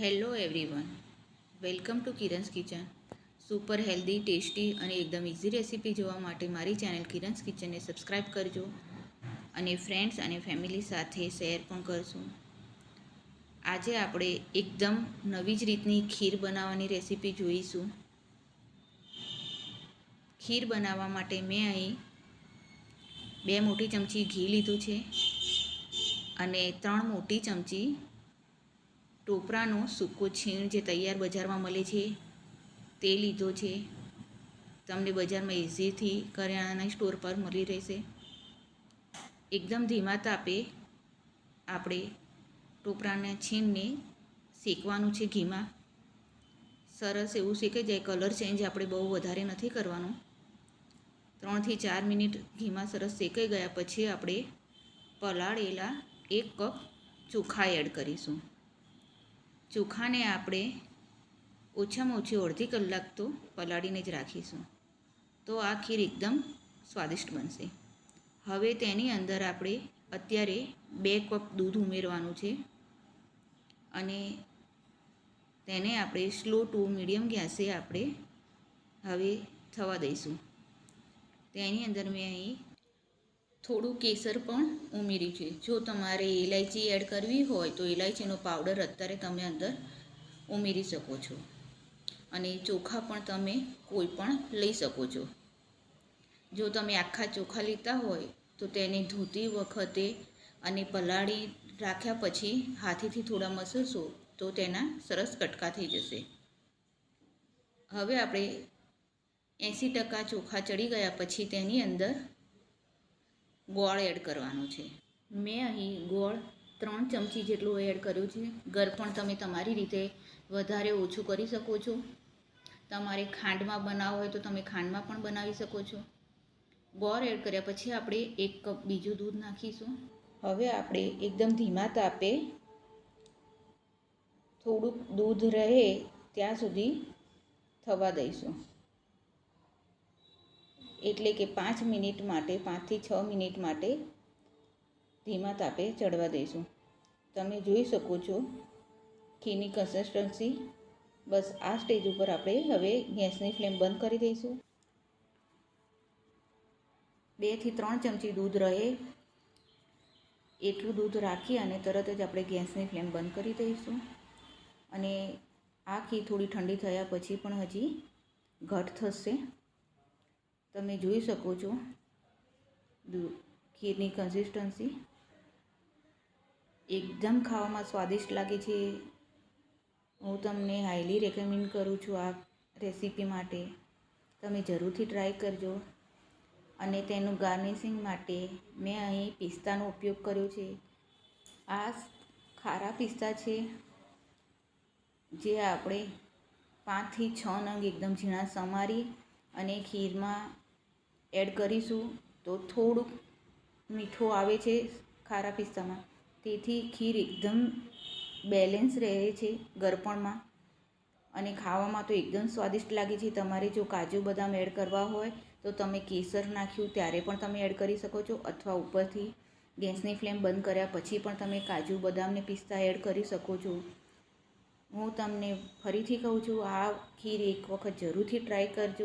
Hello everyone welcome to Kiran's kitchen super healthy tasty અને એકદમ easy recipe જોવા માટે મારી ચેનલ કિરન્સ કિચનને સબસ્ક્રાઈબ કરજો અને ફ્રેન્ડ્સ અને ફેમિલી સાથે શેર પણ કરશું. આજે આપણે એકદમ નવી જ રીતની ખીર બનાવવાની રેસીપી જોઈશું. ખીર બનાવવા માટે મેં અહીં બે મોટી ચમચી ઘી લીધું છે અને ત્રણ મોટી ચમચી ટોપરાનો સૂકો છીણ જે તૈયાર બજારમાં મળે છે, તે લીધો છે. તમને બજારમાં ઇઝીથી કરિયાણાના સ્ટોર પર મળી રહેશે. એકદમ ધીમા તાપે આપણે ટોપરાના છીણને શેકવાનું છે ઘીમાં. સરસ એવું શેકાઈ જાય, કલર ચેન્જ આપણે બહુ વધારે નથી કરવાનું. ત્રણથી ચાર મિનિટ ઘીમાં સરસ શેકાઈ ગયા પછી આપણે પલાળેલા એક કપ ચોખા એડ કરીશું. ચોખાને આપણે ઓછામાં ઓછી અડધી કલાક તો પલાળીને જ રાખીશું. તો આ ખીર એકદમ સ્વાદિષ્ટ બનશે. હવે તેની અંદર આપણે અત્યારે બે કપ દૂધ ઉમેરવાનું છે. અને તેને આપણે સ્લો ટુ મીડિયમ ગેસે આપણે હવે થવા દઈશું. તેની અંદર મેં અહીં થોડું કેસર પણ ઉમેર્યું છે. જો તમારે ઇલાયચી એડ કરવી હોય તો ઇલાયચીનો પાવડર અત્યારે તમે અંદર ઉમેરી શકો છો. અને ચોખા પણ તમે કોઈ પણ લઈ શકો છો. જો તમે આખા ચોખા લેતા હોય તો તેને ધોતી વખતે અને પલાળી રાખ્યા પછી હાથેથી થોડા મસળશો તો તેના સરસ કટકા થઈ જશે. હવે આપણે એંસી ટકા ચોખા ચડી ગયા પછી તેની અંદર ગોળ એડ કરવાનો છે. મેં અહીં ગોળ ત્રણ ચમચી જેટલું એડ કર્યું છે. ઘર પણ તમે તમારી રીતે વધારે ઓછું કરી શકો છો. તમારે ખાંડમાં બનાવવો હોય તો તમે ખાંડમાં પણ બનાવી શકો છો. ગોળ એડ કર્યા પછી આપણે એક કપ બીજું દૂધ નાખીશું. હવે આપણે એકદમ ધીમા તાપે થોડુંક દૂધ રહે ત્યાં સુધી થવા દઈશું. એટલે કે પાંચ મિનિટ માટે, પાંચથી છ મિનિટ માટે ધીમા તાપે ચડવા દઈશું. તમે જોઈ શકો છો ખીની કન્સિસ્ટન્સી. બસ આ સ્ટેજ ઉપર આપણે હવે ગેસની ફ્લેમ બંધ કરી દઈશું. બેથી ત્રણ ચમચી દૂધ રહે. એટલું દૂધ રાખી અને તરત જ આપણે ગેસની ફ્લેમ બંધ કરી દઈશું. અને આ ખીર થોડી ઠંડી થયા પછી પણ હજી ઘટ થશે. તમે જોઈ શકો છો. ખીરની કન્સિસ્ટન્સી એકદમ ખાવામાં સ્વાદિષ્ટ લાગે છે. હું તમને હાઈલી રેકમેન્ડ કરું છું આ રેસીપી માટે. તમે જરૂરથી ટ્રાય કરજો. અને તેનું ગાર્નિશિંગ માટે મેં અહીં પિસ્તાનો ઉપયોગ કર્યો છે. આ ખારા પિસ્તા છે, જે આપણે પાંચથી છ નંગ એકદમ ઝીણા સમારી અને ખીરમાં એડ કરીશું તો થોડુંક મીઠું આવે છે ખારા પિસ્તામાં. તેથી ખીર એકદમ બેલેન્સ રહે છે ગરપણમાં. અને ખાવામાં તો એકદમ સ્વાદિષ્ટ લાગે છે. તમારે જો કાજુ બદામ એડ કરવા હોય તો તમે કેસર નાખ્યું ત્યારે પણ તમે એડ કરી શકો છો અથવા ઉપરથી ગેસની ફ્લેમ બંધ કર્યા પછી પણ તમે કાજુ બદામને પિસ્તા એડ કરી શકો છો. હું તમને ફરીથી કહું છું, આ ખીર એક વખત જરૂરથી ટ્રાય કરજો.